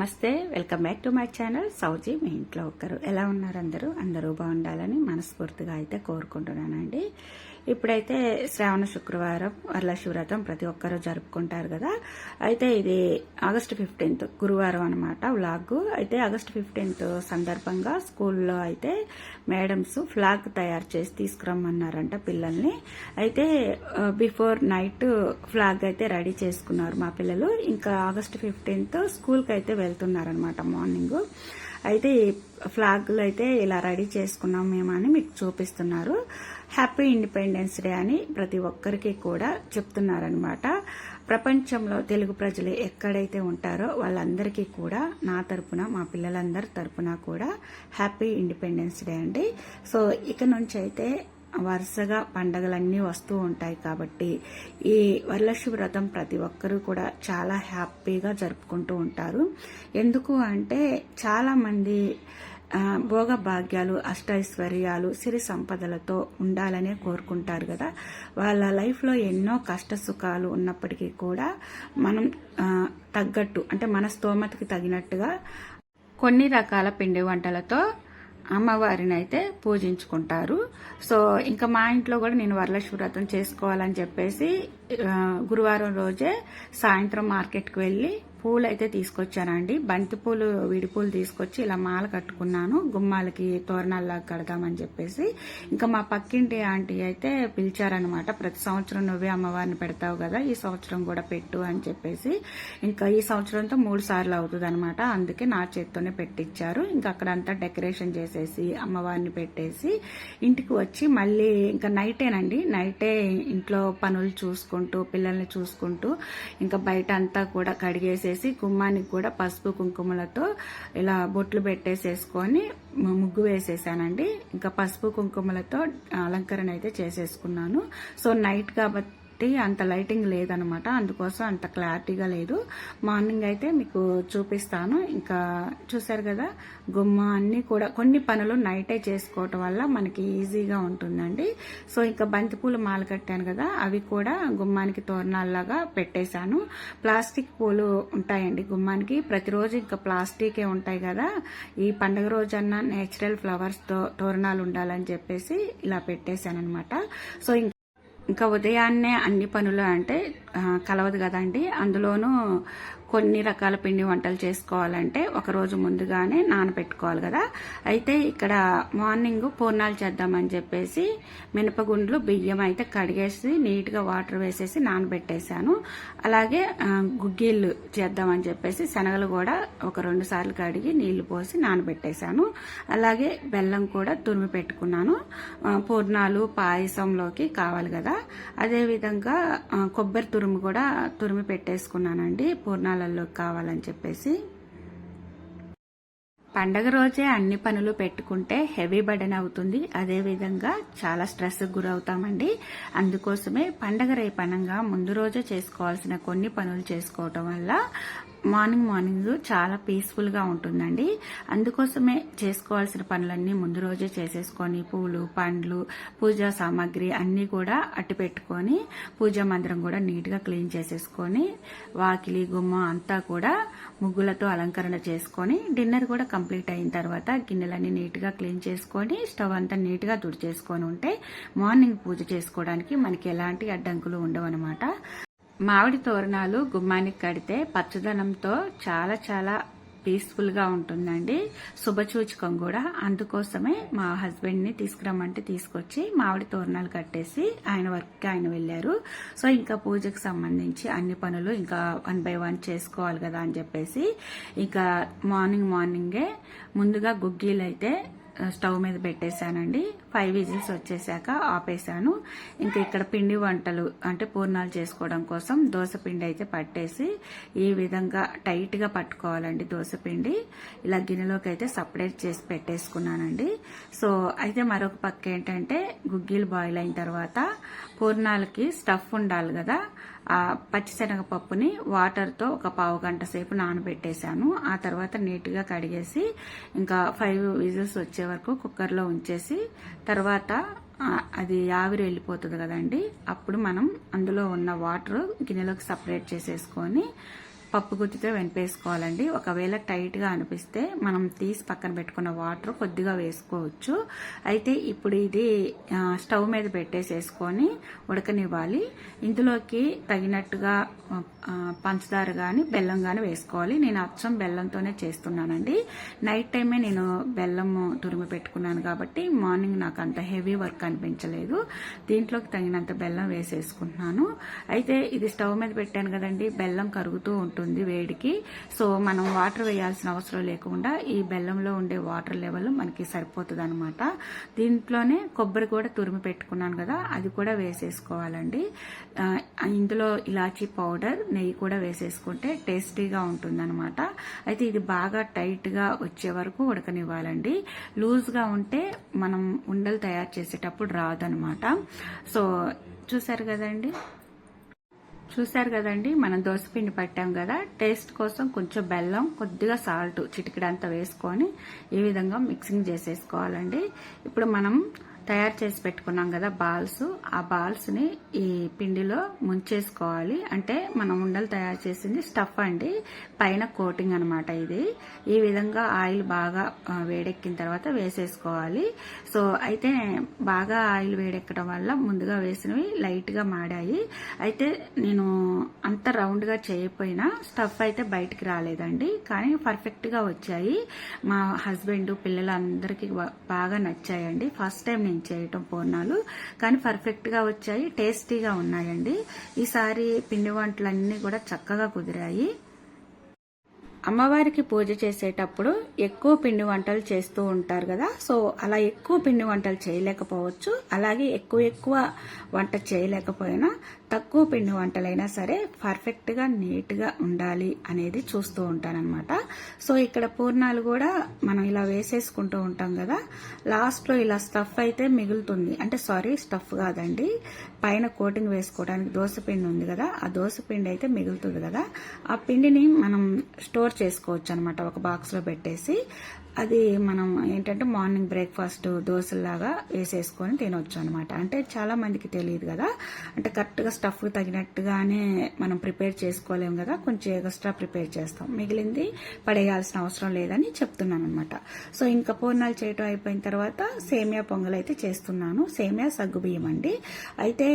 నమస్తే welcome back to my channel. సౌజీ మీ ఇంట్లో ఒక్కరు. ఎలా ఉన్నారు అందరూ? అందరూ బాగుండాలని మనస్ఫూర్తిగా అయితే కోరుకుంటున్నానండి. ఇప్పుడైతే శ్రావణ శుక్రవారం వరలక్ష్మివ్రతం ప్రతి ఒక్కరూ జరుపుకుంటారు కదా. అయితే ఇది ఆగస్టు ఫిఫ్టీన్త్ గురువారం అనమాట వ్లాగ్. అయితే ఆగస్టు ఫిఫ్టీన్త్ సందర్భంగా స్కూల్లో అయితే మేడమ్స్ ఫ్లాగ్ తయారు చేసి తీసుకురమ్మన్నారంట పిల్లల్ని. అయితే బిఫోర్ నైట్ ఫ్లాగ్ అయితే రెడీ చేసుకున్నారు మా పిల్లలు. ఇంకా ఆగస్టు ఫిఫ్టీన్త్ స్కూల్కి అయితే వెళ్తున్నారనమాట మార్నింగ్. అయితే ఫ్లాగ్లు అయితే ఇలా రెడీ చేసుకున్నాం మేమని అని మీకు చూపిస్తున్నారు. హ్యాపీ ఇండిపెండెన్స్ డే అని ప్రతి ఒక్కరికి కూడా చెప్తున్నారనమాట ప్రపంచంలో తెలుగు ప్రజలు ఎక్కడైతే ఉంటారో వాళ్ళందరికీ కూడా నా తరపున మా పిల్లలందరి తరపున కూడా హ్యాపీ ఇండిపెండెన్స్ డే అండి. సో ఇక నుంచి అయితే వరుసగా పండగలన్నీ వస్తూ ఉంటాయి కాబట్టి ఈ వరలక్ష్మి వ్రతం ప్రతి ఒక్కరూ కూడా చాలా హ్యాపీగా జరుపుకుంటూ ఉంటారు. ఎందుకు అంటే చాలామంది భోగ భాగ్యాలు అష్టైశ్వర్యాలు సిరి సంపదలతో ఉండాలనే కోరుకుంటారు కదా. వాళ్ళ లైఫ్లో ఎన్నో కష్ట సుఖాలు ఉన్నప్పటికీ కూడా మనం తగ్గట్టు అంటే మన స్తోమతకి తగినట్టుగా కొన్ని రకాల పిండి వంటలతో అమ్మవారిని అయితే పూజించుకుంటారు. సో ఇంకా మా ఇంట్లో కూడా నేను వరలక్ష్మి వ్రతం చేసుకోవాలని చెప్పేసి గురువారం రోజే సాయంత్రం మార్కెట్కి వెళ్ళి పూలు అయితే తీసుకొచ్చానండి. బంతి పూలు తీసుకొచ్చి ఇలా మాల కట్టుకున్నాను. గుమ్మాలకి తోరణాల్లాగా కడదామని చెప్పేసి. ఇంకా మా పక్కింటి ఆంటీ అయితే పిలిచారనమాట ప్రతి సంవత్సరం నువ్వే అమ్మవారిని పెడతావు కదా ఈ సంవత్సరం కూడా పెట్టు అని చెప్పేసి. ఇంకా ఈ సంవత్సరంతో మూడు సార్లు అవుతుంది అనమాట అందుకే నా చేత్తోనే పెట్టించారు ఇంకా అక్కడంతా డెకరేషన్ చేసేసి అమ్మవారిని పెట్టేసి ఇంటికి వచ్చి మళ్ళీ ఇంకా నైటేనండి. నైటే ఇంట్లో పనులు చూసుకుంటూ పిల్లల్ని చూసుకుంటూ ఇంకా బయట అంతా కూడా కడిగేసి వేసేసి గుమ్మానికి కూడా పసుపు కుంకుమలతో ఇలా బొట్లు పెట్టేసేసుకొని ముగ్గు వేసేసానండి. ఇంకా పసుపు కుంకుమలతో అలంకరణ అయితే చేసేసుకున్నాను. సో నైట్ కాబట్టి అంత లైటింగ్ లేదనమాట. అందుకోసం అంత క్లారిటీగా లేదు. మార్నింగ్ అయితే మీకు చూపిస్తాను. ఇంకా చూసారు కదా గుమ్మ అన్ని కూడా కొన్ని పనులు నైటే చేసుకోవటం వల్ల మనకి ఈజీగా ఉంటుందండి. సో ఇంకా బంతిపూలు మాల కట్టాను కదా అవి కూడా గుమ్మానికి తోరణాల్లాగా పెట్టేశాను. ప్లాస్టిక్ పూలు ఉంటాయండి గుమ్మానికి. ప్రతిరోజు ఇంకా ప్లాస్టికే ఉంటాయి కదా. ఈ పండుగ రోజన్నా నేచురల్ ఫ్లవర్స్తో తోరణాలు ఉండాలని చెప్పేసి ఇలా పెట్టేశాను అనమాట సో ఇంకా ఉదయాన్నే అన్ని పనులు అంటే కలవదు కదండి. అందులోనూ కొన్ని రకాల పిండి వంటలు చేసుకోవాలంటే ఒక రోజు ముందుగానే నానబెట్టుకోవాలి కదా. అయితే ఇక్కడ మార్నింగ్ పూర్ణాలు చేద్దామని చెప్పేసి మినపగుండ్లు బియ్యం అయితే కడిగేసి నీట్గా వాటర్ వేసేసి నానబెట్టేశాను. అలాగే గుగ్గిళ్ళు చేద్దామని చెప్పేసి శనగలు కూడా ఒక రెండు సార్లు కడిగి నీళ్ళు పోసి నానబెట్టేశాను. అలాగే బెల్లం కూడా తురిమి పెట్టుకున్నాను. పూర్ణాలు పాయసంలోకి కావాలి కదా. అదేవిధంగా కొబ్బరి తురుము కూడా తురిమి పెట్టేసుకున్నానండి. పూర్ణాలు పూర్ణాలలో కావాలని చెప్పేసి పండగ రోజే అన్ని పనులు పెట్టుకుంటే హెవీ బర్డెన్ అవుతుంది. అదేవిధంగా చాలా స్ట్రెస్ గురవుతామండి. అందుకోసమే పండగ రేపనంగా ముందు రోజే చేసుకోవాల్సిన కొన్ని పనులు చేసుకోవటం వల్ల మార్నింగ్ మార్నింగ్ చాలా పీస్ఫుల్గా ఉంటుందండి. అందుకోసమే చేసుకోవాల్సిన పనులన్నీ ముందు రోజే చేసేసుకొని పూలు పండ్లు పూజా సామాగ్రి అన్నీ కూడా అట్టి పెట్టుకొని పూజా మందిరం కూడా నీట్గా క్లీన్ చేసేసుకొని వాకిలి గుమ్మ అంతా కూడా ముగ్గులతో అలంకరణ చేసుకొని డిన్నర్ కూడా కంప్లీట్ అయిన తర్వాత గిన్నెలన్నీ నీట్గా క్లీన్ చేసుకొని స్టవ్ అంతా నీట్గా తుడిచేసుకొని ఉంటే మార్నింగ్ పూజ చేసుకోవడానికి మనకి ఎలాంటి అడ్డంకులు ఉండవు అనమాట మామిడి తోరణాలు గుమ్మానికి కడితే పచ్చదనంతో చాలా చాలా పీస్ఫుల్గా ఉంటుందండి. శుభసూచకం కూడా. అందుకోసమే మా హస్బెండ్ని తీసుకురమ్మంటే తీసుకొచ్చి మామిడి తోరణాలు కట్టేసి ఆయన వర్క్కి ఆయన వెళ్ళారు. సో ఇంకా పూజకు సంబంధించి అన్ని పనులు ఇంకా వన్ బై వన్ చేసుకోవాలి కదా అని చెప్పేసి ఇంకా మార్నింగ్ మార్నింగే ముందుగా గుగ్గీలు అయితే స్టవ్ మీద పెట్టేశానండి. ఫైవ్ విజిల్స్ వచ్చేసాక ఆపేసాను ఇంకా ఇక్కడ పిండి వంటలు అంటే పూర్ణాలు చేసుకోవడం కోసం దోశ పిండి అయితే పట్టేసి ఈ విధంగా టైట్గా పట్టుకోవాలండి దోశ పిండి. ఇలా గిన్నెలోకి అయితే సపరేట్ చేసి పెట్టేసుకున్నానండి. సో అయితే మరొక పక్క ఏంటంటే గుగ్గిలు బాయిల్ అయిన తర్వాత పూర్ణాలకి స్టఫ్ ఉండాలి కదా. ఆ పచ్చిశనగపప్పుని వాటర్తో ఒక పావు గంట సేపు నానబెట్టేశాను. ఆ తర్వాత నీట్గా కడిగేసి ఇంకా ఫైవ్ విజిల్స్ వచ్చే వరకు కుక్కర్లో ఉంచేసి తర్వాత అది ఆవిరి వెళ్ళిపోతుంది కదండి అప్పుడు మనం అందులో ఉన్న వాటర్ గిన్నెలోకి సపరేట్ చేసేసుకొని పప్పు గుత్తితో వెనిపేసుకోవాలండి. ఒకవేళ టైట్గా అనిపిస్తే మనం తీసి పక్కన పెట్టుకున్న వాటర్ కొద్దిగా వేసుకోవచ్చు. అయితే ఇప్పుడు ఇది స్టవ్ మీద పెట్టేసేసుకొని ఉడకనివ్వాలి. ఇందులోకి తగినట్టుగా పంచదార కానీ బెల్లం కానీ వేసుకోవాలి. నేను అచ్చం బెల్లంతోనే చేస్తున్నానండి. నైట్ టైమే నేను బెల్లం తురిమి పెట్టుకున్నాను కాబట్టి మార్నింగ్ నాకు అంత హెవీ వర్క్ అనిపించలేదు. దీంట్లోకి తగినంత బెల్లం వేసేసుకుంటున్నాను. అయితే ఇది స్టవ్ మీద పెట్టాను కదండి. బెల్లం కరుగుతూ ఉంటుంది వేడికి. సో మనం వాటర్ వేయాల్సిన అవసరం లేకుండా ఈ బెల్లంలో ఉండే వాటర్ లెవెల్ మనకి సరిపోతుంది అనమాట దీంట్లోనే కొబ్బరి కూడా తురిమి పెట్టుకున్నాను కదా అది కూడా వేసేసుకోవాలండి. ఇందులో ఇలాచీ పౌడర్ నెయ్యి కూడా వేసేసుకుంటే టేస్టీగా ఉంటుందన్నమాట. అయితే ఇది బాగా టైట్గా వచ్చే వరకు ఉడకనివ్వాలండి. లూజ్గా ఉంటే మనం ఉండలు తయారు చేసేటప్పుడు రాదనమాట సో చూసారు కదండి? చూసారు కదండి మనం దోసపిండి పట్టాం కదా టేస్ట్ కోసం కొంచెం బెల్లం కొద్దిగా సాల్ట్ చిటికడంతా వేసుకొని ఈ విధంగా మిక్సింగ్ చేసేసుకోవాలండి. ఇప్పుడు మనం తయారు చేసి పెట్టుకున్నాం కదా బాల్స్. ఆ బాల్స్ని ఈ పిండిలో ముంచేసుకోవాలి. అంటే మనం ఉండలు తయారు చేసింది స్టఫ్ అండి. పైన కోటింగ్ అన్నమాట ఇది. ఈ విధంగా ఆయిల్ బాగా వేడెక్కిన తర్వాత వేసేసుకోవాలి. సో అయితే బాగా ఆయిల్ వేడెక్కడం వల్ల ముందుగా వేసినవి లైట్గా మాడాయి. అయితే నేను అంత రౌండ్గా చేయకపోయినా స్టఫ్ అయితే బయటికి రాలేదండి. కానీ పర్ఫెక్ట్గా వచ్చాయి. మా హస్బెండ్ పిల్లలందరికీ బాగా నచ్చాయండి. ఫస్ట్ టైం నేను చేయటం పూర్ణాలు కానీ పర్ఫెక్ట్గా వచ్చాయి టేస్టీగా ఉన్నాయండి. ఈసారి పిండి వంటలన్నీ కూడా చక్కగా కుదిరాయి. అమ్మవారికి పూజ చేసేటప్పుడు ఎక్కువ పిండి వంటలు చేస్తూ ఉంటారు కదా. సో అలా ఎక్కువ పిండి వంటలు చేయలేకపోవచ్చు. అలాగే ఎక్కువ ఎక్కువ వంట చేయలేకపోయినా తక్కువ పిండి వంటలైనా సరే పర్ఫెక్ట్గా నీట్గా ఉండాలి అనేది చూస్తూ ఉంటానన్నమాట. సో ఇక్కడ పూర్ణాలు కూడా మనం ఇలా వేసేసుకుంటూ ఉంటాం కదా. లాస్ట్లో ఇలా స్టఫ్ అయితే మిగులుతుంది. అంటే సారీ స్టఫ్ కాదండి. పైన కోటింగ్ వేసుకోవడానికి దోశ పిండి ఉంది కదా. ఆ దోశ పిండి అయితే మిగులుతుంది కదా. ఆ పిండిని మనం స్టోర్ చేసుకోవచ్చు అనమాట ఒక బాక్స్లో పెట్టేసి అది మనం ఏంటంటే మార్నింగ్ బ్రేక్ఫాస్ట్ దోశలాగా వేసేసుకొని తినొచ్చు అనమాట అంటే చాలా మందికి తెలియదు కదా. అంటే కరెక్ట్గా స్టఫ్ తగినట్టుగానే మనం ప్రిపేర్ చేసుకోలేము కదా. కొంచెం ఎక్స్ట్రా ప్రిపేర్ చేస్తాం. మిగిలింది పడేయాల్సిన అవసరం లేదని చెప్తున్నాను అనమాట సో ఇంకా పూర్ణాలు చేయటం అయిపోయిన తర్వాత సేమియా పొంగల్ అయితే చేస్తున్నాను. సేమియా సగ్గు బియ్యం అండి. అయితే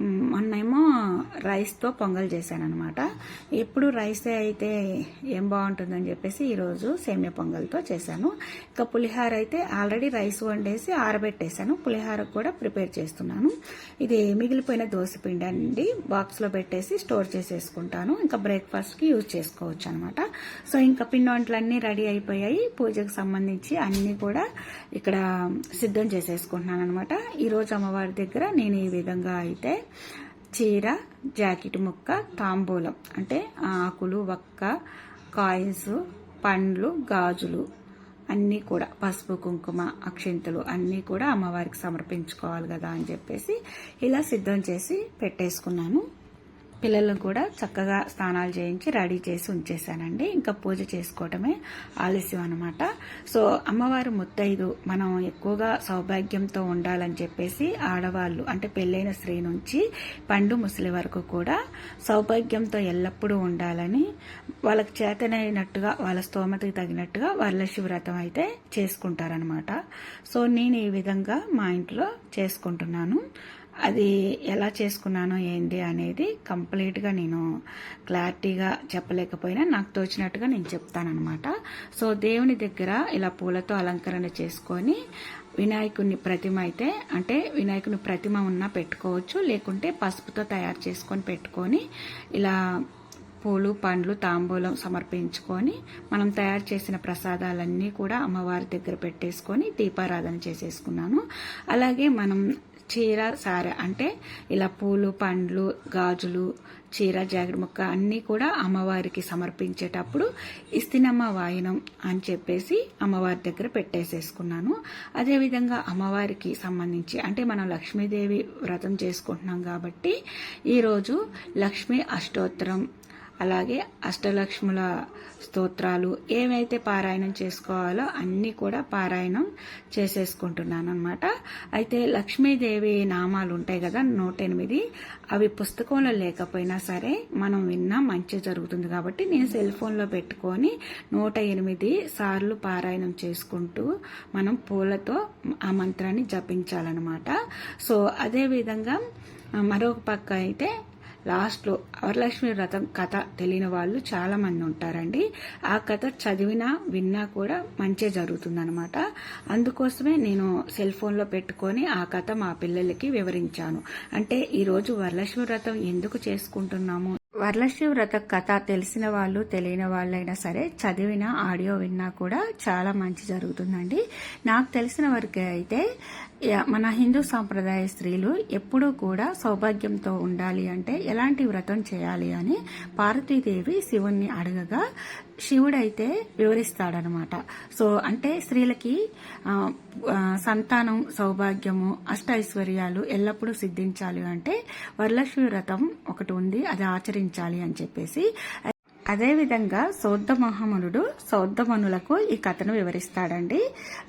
మొన్నేమో రైస్తో పొంగల్ చేశాను అనమాట ఎప్పుడు రైసే అయితే ఏం బాగుంటుందని చెప్పేసి ఈరోజు సేమియా పొంగల్తో చేశాను. ఇంకా పులిహార అయితే ఆల్రెడీ రైస్ వండేసి ఆరబెట్టేశాను. పులిహార కూడా ప్రిపేర్ చేస్తున్నాను. ఇది మిగిలిపోయిన దోశపిండి అండి. బాక్స్లో పెట్టేసి స్టోర్ చేసేసుకుంటాను. ఇంకా బ్రేక్ఫాస్ట్కి యూజ్ చేసుకోవచ్చు అనమాట సో ఇంకా పిండి వంటలన్నీ రెడీ అయిపోయాయి. పూజకు సంబంధించి అన్నీ కూడా ఇక్కడ సిద్ధం చేసేసుకుంటున్నాను అనమాట ఈరోజు అమ్మవారి దగ్గర నేను ఈ విధంగా అయితే చీర జాకెట్ ముక్క తాంబూలం అంటే ఆకులు వక్క కాయిన్స్ పండ్లు గాజులు అన్నీ కూడా పసుపు కుంకుమ అక్షింతలు అన్నీ కూడా అమ్మవారికి సమర్పించుకోవాలి కదా అని చెప్పేసి ఇలా సిద్ధం చేసి పెట్టేసుకున్నాను. పిల్లలను కూడా చక్కగా స్నానాలు చేయించి రెడీ చేసి ఉంచేసానండి ఇంకా పూజ చేసుకోవటమే ఆలస్యం అనమాట సో అమ్మవారు ముత్తైదు మనం ఎక్కువగా సౌభాగ్యంతో ఉండాలని చెప్పేసి ఆడవాళ్ళు అంటే పెళ్ళైన స్త్రీ నుంచి పండు ముసలి వరకు కూడా సౌభాగ్యంతో ఎల్లప్పుడూ ఉండాలని వాళ్ళకి చేతనైనట్టుగా వాళ్ళ స్తోమతకి తగినట్టుగా వరలక్ష్మి వ్రతం అయితే చేసుకుంటారనమాట సో నేను ఈ విధంగా మా ఇంట్లో చేసుకుంటున్నాను. అది ఎలా చేసుకున్నాను ఏంటి అనేది కంప్లీట్గా నేను క్లారిటీగా చెప్పలేకపోయినా నాకు తోచినట్టుగా నేను చెప్తానమాట సో దేవుని దగ్గర ఇలా పూలతో అలంకరణ చేసుకొని వినాయకుని ప్రతిమ అయితే అంటే వినాయకుని ప్రతిమ ఉన్నా పెట్టుకోవచ్చు లేకుంటే పసుపుతో తయారు చేసుకొని పెట్టుకొని ఇలా పూలు పండ్లు తాంబూలం సమర్పించుకొని మనం తయారు చేసిన ప్రసాదాలన్నీ కూడా అమ్మవారి దగ్గర పెట్టేసుకొని దీపారాధన చేసేసుకున్నాను. అలాగే మనం చీర సార అంటే ఇలా పూలు పండ్లు గాజులు చీర జాకెట్ ముక్క అన్నీ కూడా అమ్మవారికి సమర్పించేటప్పుడు ఇస్తినమ్మ వాయినం అని చెప్పేసి అమ్మవారి దగ్గర పెట్టేసేసుకున్నాను. అదేవిధంగా అమ్మవారికి సంబంధించి అంటే మనం లక్ష్మీదేవి వ్రతం చేసుకుంటున్నాం కాబట్టి ఈరోజు లక్ష్మీ అష్టోత్తరం అలాగే అష్టలక్ష్ముల స్తోత్రాలు ఏమైతే పారాయణం చేసుకోవాలో అన్నీ కూడా పారాయణం చేసేసుకుంటున్నాను అనమాట అయితే లక్ష్మీదేవి నామాలు ఉంటాయి కదా నూట ఎనిమిది అవి పుస్తకంలో లేకపోయినా సరే మనం విన్నా మంచి జరుగుతుంది కాబట్టి నేను సెల్ ఫోన్లో పెట్టుకొని నూట ఎనిమిది సార్లు పారాయణం చేసుకుంటూ మనం పూలతో ఆ మంత్రాన్ని జపించాలన్నమాట. సో అదేవిధంగా మరొక పక్క అయితే లాస్ట్లో వరలక్ష్మి వ్రతం కథ తెలియని వాళ్ళు చాలామంది ఉంటారండి. ఆ కథ చదివినా విన్నా కూడా మంచి జరుగుతుందనమాట అందుకోసమే నేను సెల్ ఫోన్లో పెట్టుకొని ఆ కథ మా పిల్లలకి వివరించాను. అంటే ఈరోజు వరలక్ష్మి వ్రతం ఎందుకు చేసుకుంటున్నాము? వరలక్ష్మి వ్రత కథ తెలిసిన వాళ్ళు తెలియని వాళ్ళైనా సరే చదివిన ఆడియో విన్నా కూడా చాలా మంచి జరుగుతుందండి. నాకు తెలిసిన వరకు అయితే మన హిందూ సాంప్రదాయ స్త్రీలు ఎప్పుడూ కూడా సౌభాగ్యంతో ఉండాలి అంటే ఎలాంటి వ్రతం చేయాలి అని పార్వతీదేవి శివుణ్ణి అడగగా శివుడైతే వివరిస్తాడనమాట. సో అంటే స్త్రీలకి సంతానం సౌభాగ్యము అష్ట ఐశ్వర్యాలు ఎల్లప్పుడూ సిద్ధించాలి అంటే వరలక్ష్మి వ్రతం ఒకటి ఉంది అది ఆచరించాలి అని చెప్పేసి అదేవిధంగా సౌద్ధ మహామునుడు సౌద్ధమనులకు ఈ కథను వివరిస్తాడండి.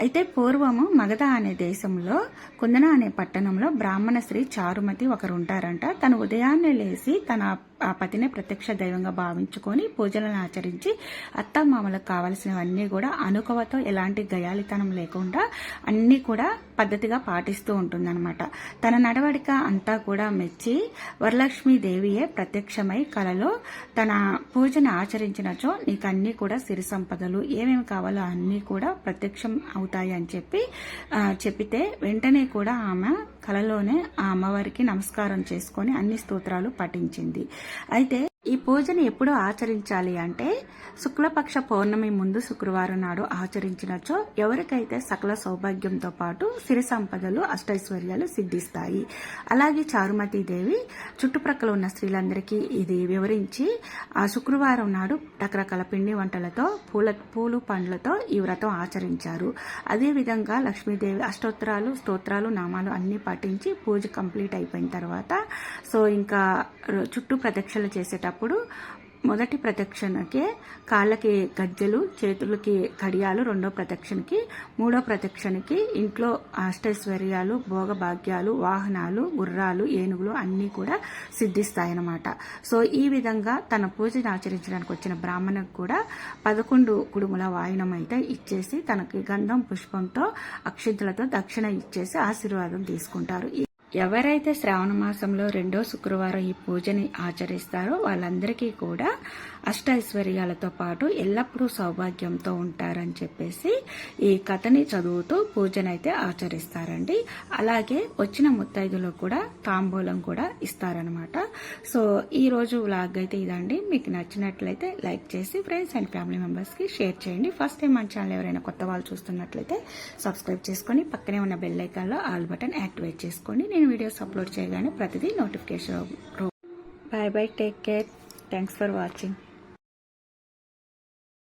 అయితే పూర్వము మగధ అనే దేశంలో కుందన అనే పట్టణంలో బ్రాహ్మణ స్త్రీ చారుమతి ఒకరు ఉంటారంట తను ఉదయాన్నే లేచి తన ఆ పతిని ప్రత్యక్ష దైవంగా భావించుకొని పూజలను ఆచరించి అత్తమామలకు కావలసినవన్నీ కూడా అనుకవతో ఎలాంటి గయాలితనం లేకుండా అన్నీ కూడా పద్ధతిగా పాటిస్తూ ఉంటుందన్నమాట. తన నడవడిక అంతా కూడా మెచ్చి వరలక్ష్మి దేవియే ప్రత్యక్షమై కలలో తన పూజను ఆచరించినచో నీకు అన్నీ కూడా సిరి సంపదలు ఏమేమి కావాలో అన్నీ కూడా ప్రత్యక్షం అవుతాయి అని చెప్పి చెప్పితే వెంటనే కూడా ఆమె కలలోనే ఆ అమ్మవారికి నమస్కారం చేసుకొని అన్ని స్తోత్రాలు పఠించింది. అయితే ఈ పూజను ఎప్పుడు ఆచరించాలి అంటే శుక్లపక్ష పౌర్ణమి ముందు శుక్రవారం నాడు ఆచరించినచో ఎవరికైతే సకల సౌభాగ్యంతో పాటు సిరి సంపదలు అష్టైశ్వర్యాలు సిద్ధిస్తాయి. అలాగే చారుమతి దేవి చుట్టుప్రక్కల ఉన్న స్త్రీలందరికీ ఇది వివరించి ఆ శుక్రవారం నాడు రకరకాల పిండి వంటలతో పూల పూలు పండ్లతో ఈ వ్రతం ఆచరించారు. అదేవిధంగా లక్ష్మీదేవి అష్టోత్తరాలు స్తోత్రాలు నామాలు అన్నీ పఠించి పూజ కంప్లీట్ అయిపోయిన తర్వాత సో ఇంకా చుట్టూ ప్రదక్షిణలు చేసేటప్పుడు మొదటి ప్రదక్షిణకే కాళ్ళకి గజ్జెలు చేతులకి కడియాలు రెండో ప్రదక్షిణకి మూడో ప్రదక్షిణకి ఇంట్లో అష్టైశ్వర్యాలు భోగభాగ్యాలు వాహనాలు గుర్రాలు ఏనుగులు అన్నీ కూడా సిద్ధిస్తాయన్నమాట. సో ఈ విధంగా తన పూజను ఆచరించడానికి వచ్చిన బ్రాహ్మణకు కూడా పదకొండు కుడుముల వాయనం అయితే ఇచ్చేసి తనకి గంధం పుష్పంతో అక్షింతలతో దక్షిణ ఇచ్చేసి ఆశీర్వాదం తీసుకుంటారు. ఎవరైతే శ్రావణ మాసంలో రెండో శుక్రవారం ఈ పూజని ఆచరిస్తారో వాళ్ళందరికీ కూడా అష్టైశ్వర్యాలతో పాటు ఎల్లప్పుడూ సౌభాగ్యంతో ఉంటారని చెప్పేసి ఈ కథని చదువుతూ పూజనైతే ఆచరిస్తారండి. అలాగే వచ్చిన ముత్తైదులో కూడా తాంబూలం కూడా ఇస్తారనమాట సో ఈ రోజు వ్లాగ్ అయితే ఇదండి. మీకు నచ్చినట్లయితే లైక్ చేసి ఫ్రెండ్స్ అండ్ ఫ్యామిలీ మెంబర్స్కి షేర్ చేయండి. ఫస్ట్ టైం మన ఛానల్ ఎవరైనా కొత్త వాళ్ళు చూస్తున్నట్లయితే సబ్స్క్రైబ్ చేసుకొని పక్కనే ఉన్న బెల్ ఐకాన్లో ఆల్ బటన్ యాక్టివేట్ చేసుకోండి నేను వీడియోస్ అప్లోడ్ చేయగానే ప్రతిదీ notification bye bye take care thanks for watching